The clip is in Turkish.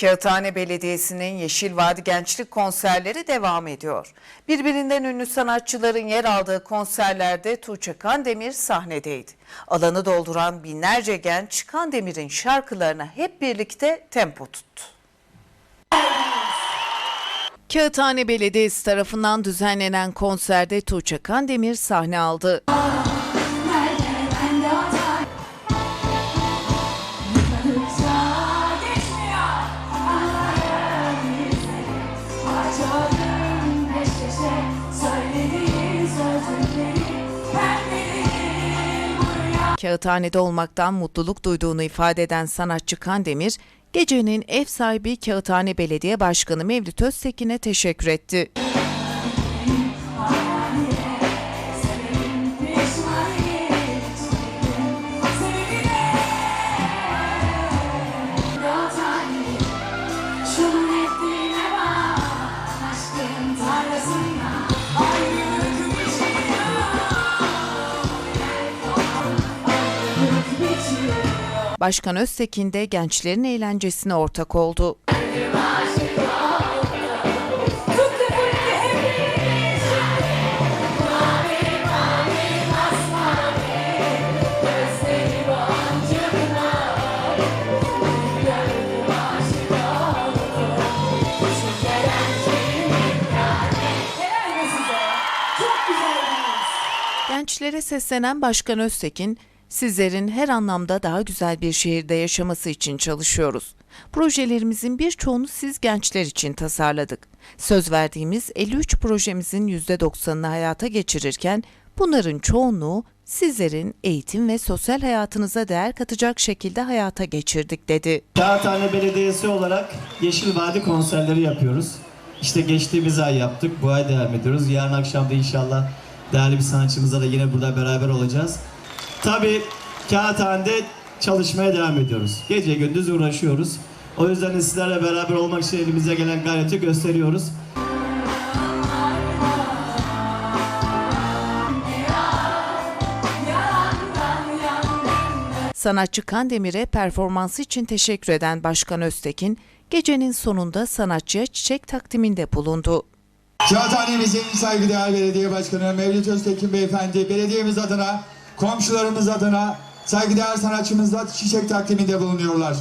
Kağıthane Belediyesi'nin Yeşil Vadi Gençlik konserleri devam ediyor. Birbirinden ünlü sanatçıların yer aldığı konserlerde Tuğçe Kandemir sahnedeydi. Alanı dolduran binlerce genç Kandemir'in şarkılarına hep birlikte tempo tuttu. Kağıthane Belediyesi tarafından düzenlenen konserde Tuğçe Kandemir sahne aldı. Kağıthanede olmaktan mutluluk duyduğunu ifade eden sanatçı Kandemir, gecenin ev sahibi Kağıthane Belediye Başkanı Mevlüt Öztekin'e teşekkür etti. Başkan Öztekin de gençlerin eğlencesine ortak oldu. Gençlere seslenen Başkan Öztekin, sizlerin her anlamda daha güzel bir şehirde yaşaması için çalışıyoruz. Projelerimizin birçoğunu siz gençler için tasarladık. Söz verdiğimiz 53 projemizin %90'ını hayata geçirirken bunların çoğunluğu sizlerin eğitim ve sosyal hayatınıza değer katacak şekilde hayata geçirdik dedi. Kağıthane Belediyesi olarak Yeşil Vadi konserleri yapıyoruz. İşte geçtiğimiz ay yaptık, bu ay devam ediyoruz. Yarın akşam da inşallah değerli bir sanatçımızla da yine burada beraber olacağız. Tabii Kağıthane'de çalışmaya devam ediyoruz. Gece gündüz uğraşıyoruz. O yüzden de sizlerle beraber olmak için elimize gelen gayreti gösteriyoruz. Sanatçı Kandemir'e performansı için teşekkür eden Başkan Öztekin, gecenin sonunda sanatçıya çiçek takdiminde bulundu. Kağıthanemizin saygıdeğer belediye başkanı Mevlüt Öztekin beyefendi belediyemiz adına, komşularımız adına saygıdeğer sanatçımızla çiçek takdiminde bulunuyorlar.